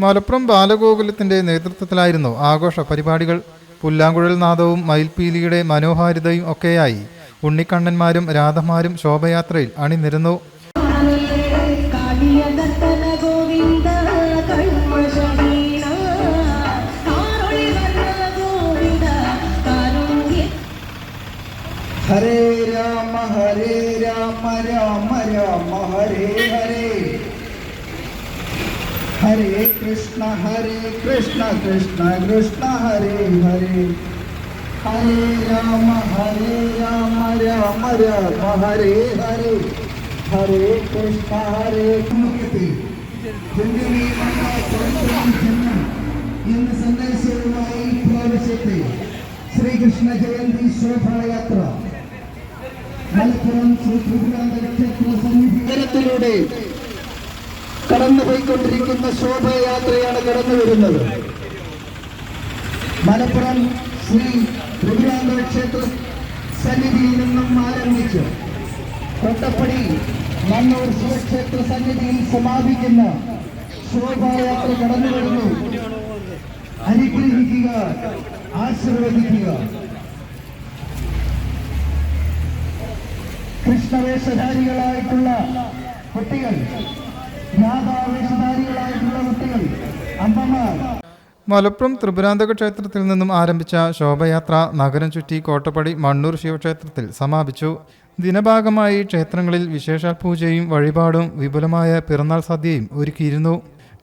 മലപ്പുറം ബാലഗോകുലത്തിന്റെ നേതൃത്വത്തിലായിരുന്നു ആഘോഷ പരിപാടികൾ പുല്ലാങ്കുഴൽ നാദവും മയിൽപീലിയുടെ മനോഹാരിതയും ഒക്കെയായി. ഉണ്ണിക്കണ്ണന്മാരും രാധമാരും ശോഭയാത്രയിൽ അണിനിരുന്നു. ഹരേ രാമ ഹരേ രാമ രാമ രാമ ഹരേ ഹരേ. ഹരേ കൃഷ്ണ ഹരേ കൃഷ്ണ കൃഷ്ണ കൃഷ്ണ ഹരേ ഹരേ ഹരേ രാമ ഹരേ രാമ രാമ രാമ ഹരേ ഹരേ ഹരേ കൃഷ്ണ ഹരേ മുഖ്യത്തിൽ എന്ന സന്ദേശവുമായി പ്രാവശ്യത്തെ ശ്രീകൃഷ്ണ ജയന്തി ശോഭായാത്ര മലപ്പുറം ശ്രീ തിരുവനന്തപുരം ക്ഷേത്ര സന്നിധി നഗരത്തിലൂടെ കടന്നുപോയിക്കൊണ്ടിരിക്കുന്ന ശോഭയാത്രയാണ് കടന്നു വരുന്നത് മലപ്പുറം ശ്രീ തിരുവനന്തപുരം ക്ഷേത്ര സന്നിധിയിൽ നിന്നും ആരംഭിച്ച് കൊട്ടപ്പടി മണ്ണൂർ ശിവക്ഷേത്ര സന്നിധിയിൽ സമാപിക്കുന്ന ശോഭായാത്ര കടന്നു വരുന്നു അനുഗ്രഹിക്കുക ആശീർവദിക്കുക. കൃഷ്ണവേഷധാരികളായിട്ടുള്ള കുട്ടികൾ മലപ്പുറം ത്രിപുരാന്തക ക്ഷേത്രത്തിൽ നിന്നും ആരംഭിച്ച ശോഭയാത്ര നഗരം ചുറ്റി കോട്ടപ്പടി മണ്ണൂർ ശിവക്ഷേത്രത്തിൽ സമാപിച്ചു. ദിനഭാഗമായി ക്ഷേത്രങ്ങളിൽ വിശേഷാൽ പൂജയും വഴിപാടും വിപുലമായ പിറന്നാൾ സദ്യയും ഒരുക്കിയിരുന്നു.